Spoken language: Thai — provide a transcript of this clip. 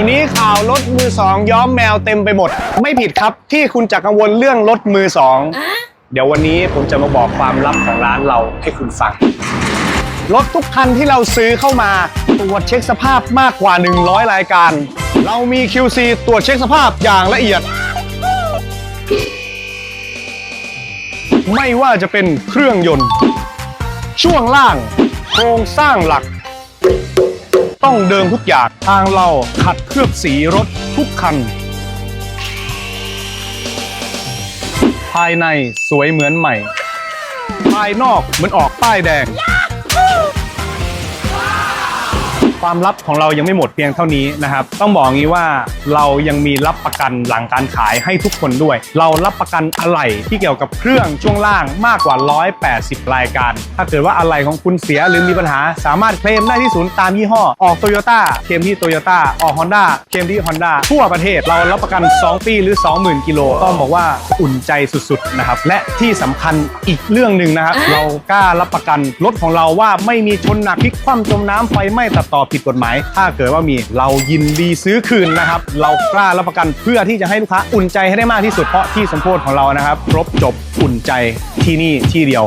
ดี๋ยวนี้ข่าวรถมือสองย้อมแมวเต็มไปหมด ไม่ผิดครับที่คุณจะกังวลเรื่องรถมือสองเดี๋ยววันนี้ผมจะมาบอกความลับของร้านเราให้คุณฟัง รถทุกคันที่เราซื้อเข้ามาตรวจเช็คสภาพมากกว่า 100 รายการ เรามี QC ตรวจเช็คสภาพอย่างละเอียด ไม่ว่าจะเป็นเครื่องยนต์ ช่วงล่าง โครงสร้างหลัก ต้องเดิมทุกอย่างทางเราขัดเคลือบสีรถทุกคัน ภายในสวยเหมือนใหม่ ภายนอกเหมือนออกป้ายแดง ความลับของเรายังไม่หมดเพียงเท่านี้นะครับ ต้องบอกงี้ว่าเรายังมีรับประกันหลังการขายให้ทุกคนด้วย เรารับประกันอะไหล่ที่เกี่ยวกับเครื่องช่วงล่างมากกว่า 180 รายการ ถ้าเกิดว่าอะไหล่ของคุณเสียหรือมีปัญหาสามารถเคลมได้ที่ศูนย์ตามยี่ห้อ ออกโตโยต้าเคลมที่โตโยต้าออกฮอนด้าเคลมที่ฮอนด้าทั่วประเทศเรารับประกัน 2 ปีหรือ 20,000 กิโลต้องบอกว่าอุ่นใจสุดๆนะครับและที่สำคัญอีกเรื่องหนึ่งนะครับเรากล้ารับประกันรถของเราว่าไม่มีชนหนักพลิกคว่ำจมน้ำไฟไหม้ตัดต่อผิผิดกฎหมาย ถ้าเกิดว่ามีเรายินดีซื้อคืนนะครับ เรากล้ารับประกันเพื่อที่จะให้ลูกค้าอุ่นใจให้ได้มากที่สุดเพราะที่สมโพธของเรานะครับ ครบจบอุ่นใจที่นี่ที่เดียว